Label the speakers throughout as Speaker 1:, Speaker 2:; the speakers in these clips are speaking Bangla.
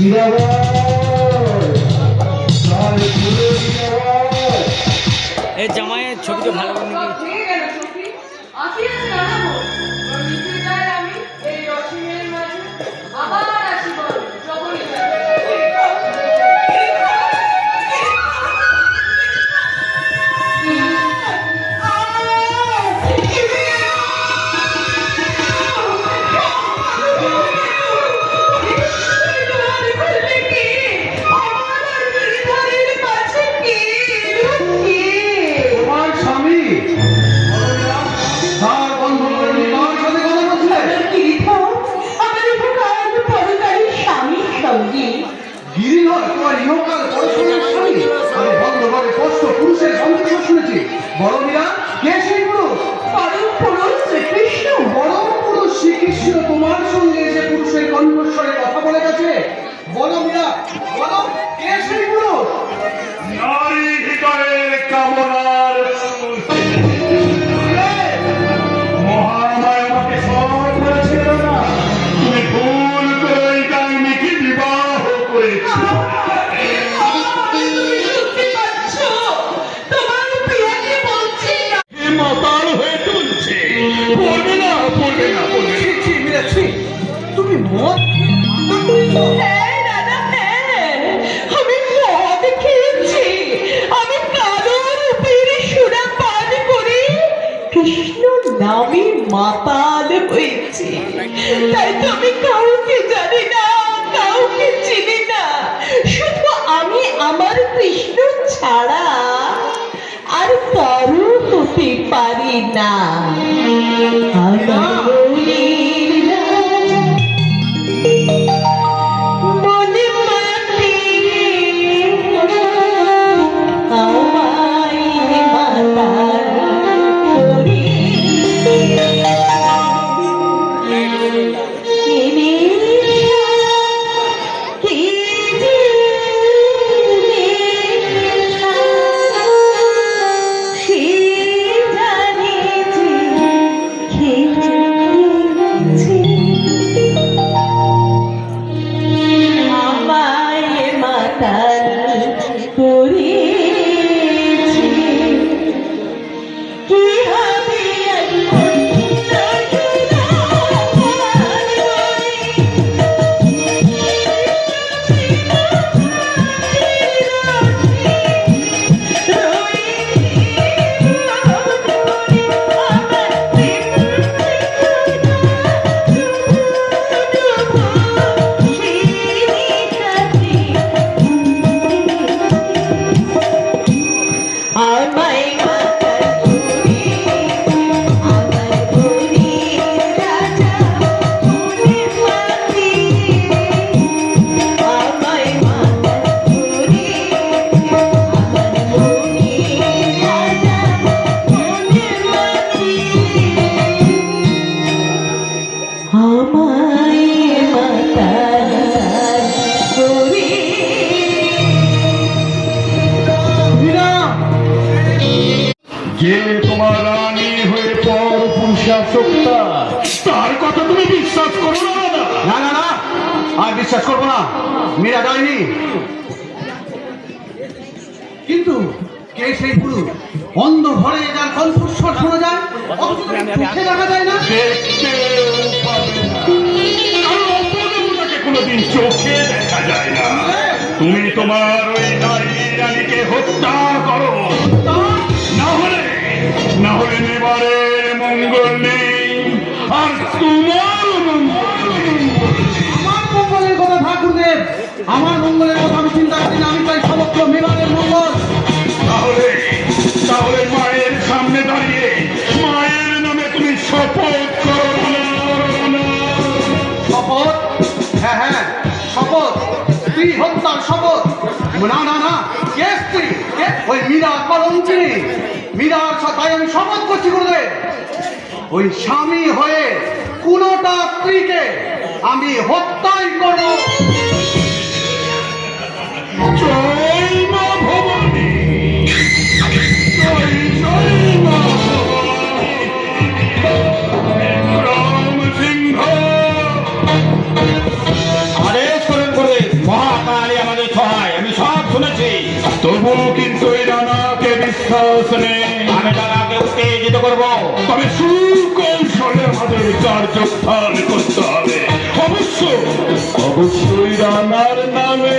Speaker 1: এই জামাইয়ের ছবিটা ভালো
Speaker 2: নাকি? পারি না যে তোমার
Speaker 3: রানী হয়ে পর পুরুষাসক্তা তার কথা তুমি বিশ্বাস করো না
Speaker 4: না না না আর বিশ্বাস করব না। মীরা যায়নি। কিন্তু কে সেই পুরুষ? অন্ধ ঘরে যার কণ্ঠস্বর শোনা যায় অথচ চোখে দেখা যায় না।
Speaker 3: কোনোদিন চোখে দেখা যায় না। তুমি তোমার ওই নারী রানীকে হত্যা করো।
Speaker 4: আমার মঙ্গলের কথা আমি চিন্তা করি না আমি তাই সমগ্র মেবারের মঙ্গল।
Speaker 3: তাহলে তাহলে মায়ের সামনে দাঁড়িয়ে মায়ের নামে তুমি শপথ করো।
Speaker 4: শপথ? হ্যাঁ হ্যাঁ শপথ। স্ত্রী হত্যার শপথ। না না না কে স্ত্রী? কে? ওই মীরা কলঙ্কিনী। মীরার সাথে আমি শপথ করছি গুরুদেব। ওই স্বামী হয়ে কোনোটা স্ত্রীকে আমি হত্যাই করব?
Speaker 3: তবু কিন্তু এই রানাকে বিশ্বাস নেই।
Speaker 5: আমি তারাকে উত্তেজিত করব।
Speaker 3: তবে সুকৌশলে আমাদের কার্যস্থান করতে হবে। অবশ্য অবশ্যই রানার নামে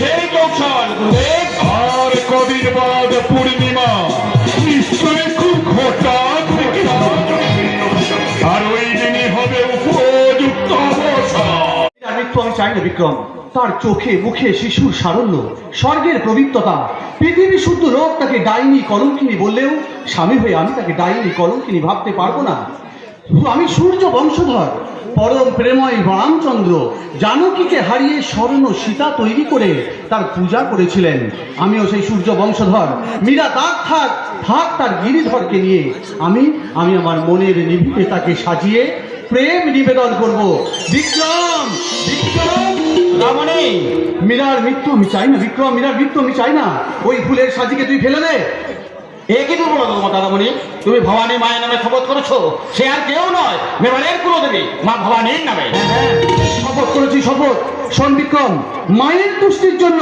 Speaker 5: সেই গুরুদেব
Speaker 3: আর কদিন বাদ পূর্ণিমা। নিশ্চয় খুব ঘটা আর ওই দিনই হবে উপযুক্ত
Speaker 4: মৃত্যু আমি চাই না বিক্রম। তার চোখে মুখে শিশুর সারল্য স্বর্গের পবিত্রতা। পৃথিবী শুদ্ধ রোগ তাকে ডাইনি কলঙ্কিনী বললেও স্বামী হয়ে আমি তাকে ডাইনি কলঙ্কিনী ভাবতে পারব না। আমি সূর্য বংশধর, পরম প্রেময় রামচন্দ্র, জানকীকে হারিয়ে স্বর্ণ সীতা তৈরি করে তার পূজা করেছিলেন। আমিও সেই সূর্য বংশধর। মীরা তাক থাক থাক তার গিরিধরকে নিয়ে। আমি আমি আমার মনের নিভিতে তাকে সাজিয়ে প্রেম নিবেদন করব। বিক্রম বিক্রম মীরার মৃত্যু আমি চাই না, বিক্রম, মীরার মৃত্যু আমি চাই না। ওই ফুলের সাজিকে তুই ফেলে দে।
Speaker 5: এ কি দুর্বলতা তোমার দাদামণি। তুমি ভবানী মায়ের নামে শপথ করেছ সে আর কেউ নয় মেবারের কুলদেবী মা ভবানীর নামে।
Speaker 4: শপথ করেছি শপথ। শোন বিক্রম মায়ের তুষ্টির জন্য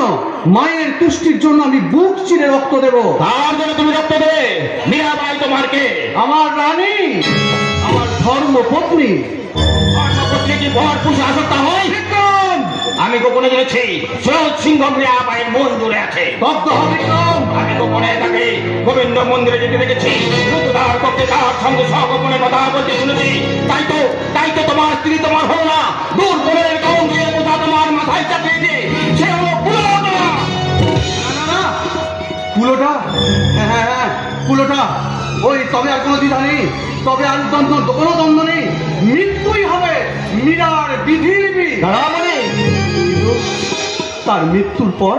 Speaker 4: মায়ের তুষ্টির জন্য আমি বুক চিরে রক্ত দেব।
Speaker 5: তার জন্য তুমি রক্ত দেবে মীরাবাই তোমার কে?
Speaker 4: আমার রানী আমার ধর্ম পত্নী
Speaker 5: আর শপথে কি বর পুষে আসক্তা হয়? আমি গোপনে জেনেছি সৈয়দ সিংহ মীরাবাইয়ের মন জুড়ে আছে।
Speaker 4: দগ্ধ হ বিক্রম
Speaker 5: আমি গোপনে তাকে গোবিন্দ মন্দিরে যেতে দেখেছি। রুদ্রদার পক্ষে তার সঙ্গে কথা বলতে শুনেছি। তাই তো তাই তো তোমার স্ত্রী তোমার হলো না। দূর দিয়ে কোথা তোমার মাথায় চাপিয়ে দিয়ে সে
Speaker 4: হ্যাঁ হ্যাঁ হ্যাঁ ওই, তবে আর কোনো দ্বিধা নেই। তবে আর দ্বন্দ্ব, কোনো দ্বন্দ্ব নেই। মৃত্যুই হবে মীরার বিধি
Speaker 5: রামণি
Speaker 4: কিন্তু তার মৃত্যুর পর,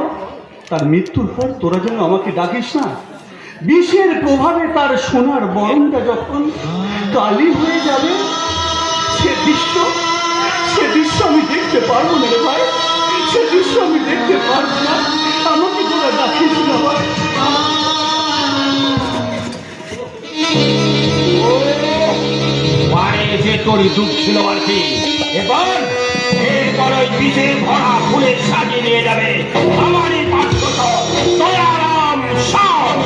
Speaker 4: তার মৃত্যুর পর তোরা যেন আমাকে ডাকিস না। বিষের প্রভাবে তার সোনার বরণটা যখন কালি হয়ে যাবে, সে দৃশ্য সে দৃশ্য আমি দেখতে পারব না রে ভাই। সে দৃশ্য আমি দেখতে পারব না। আমাকে তোরা ডাকিস না ভাই।
Speaker 5: দুঃখ ছিল আর কি। এবার বড়ই পিঠে ভরা ফুলের সাজি নিয়ে যাবে। আমারই পাঠ্য দয়ারাম সাম।